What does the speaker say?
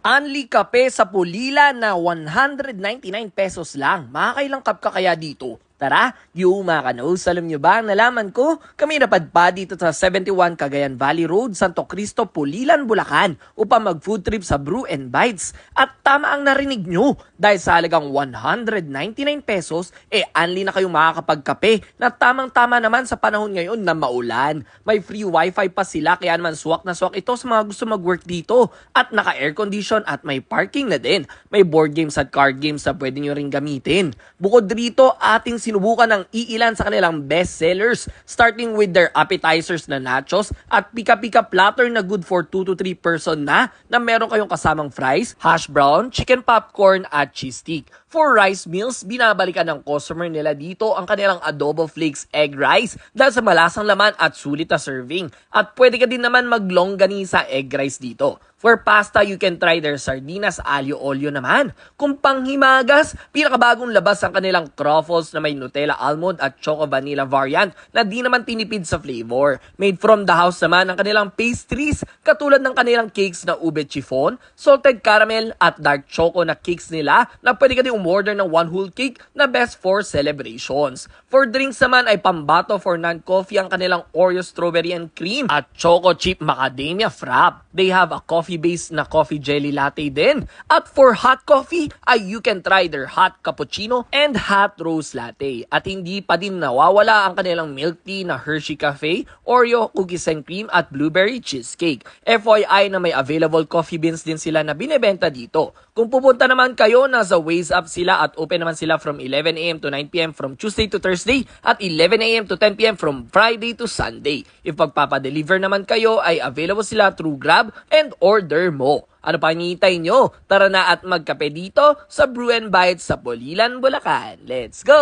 Unli kape sa Pulila na 199 pesos lang. Makakailang cup ka kaya dito? Tara, yung mga kanos, alam nyo ba, nalaman ko, kami napadpa dito sa 71 Cagayan Valley Road, Santo Cristo, Pulilan, Bulacan, upang mag-food trip sa Brew and Bites. At tama ang narinig nyo, dahil sa halagang 199 pesos, eh anli na kayong makakapagkape na tamang-tama naman sa panahon ngayon na maulan. May free wifi pa sila, kaya naman swak na swak ito sa mga gusto mag-work dito. At naka-air condition at may parking na din. May board games at card games na pwede nyo rin gamitin. Bukod rito, ating sinubukan ng iilan sa kanilang best sellers, starting with their appetizers na nachos at pika-pika platter na good for 2 to 3 person na, na meron kayong kasamang fries, hash brown, chicken popcorn at cheese stick. For rice meals, binabalikan ng customer nila dito ang kanilang adobo flakes egg rice dahil sa malasang laman at sulit na serving. At pwede ka din naman maglongganisa egg rice dito. For pasta, you can try their sardinas alio olio naman. Kung panghimagas, pinakabagong labas ang kanilang truffles na may Nutella almond at choco vanilla variant na di naman tinipid sa flavor. Made from the house naman ang kanilang pastries katulad ng kanilang cakes na ube chiffon, salted caramel at dark choco na cakes nila na pwede ka din umorder ng one whole cake na best for celebrations. For drinks naman ay pambato for non-coffee ang kanilang Oreo strawberry and cream at choco chip macadamia frap. They have a coffee-based na coffee jelly latte din. At for hot coffee, ay you can try their hot cappuccino and hot roast latte. At hindi pa din nawawala ang kanilang milk tea na Hershey Cafe, Oreo cookies and cream at blueberry cheesecake. FYI na may available coffee beans din sila na binebenta dito. Kung pupunta naman kayo, nasa Ways Up sila at open naman sila from 11am to 9pm from Tuesday to Thursday at 11am to 10pm from Friday to Sunday. If pagpapadeliver naman kayo, ay available sila through Grab and order mo. Ano pa hinihintay nyo? Tara na at magkape dito sa Brew and Bites sa Polilan, Bulacan. Let's go!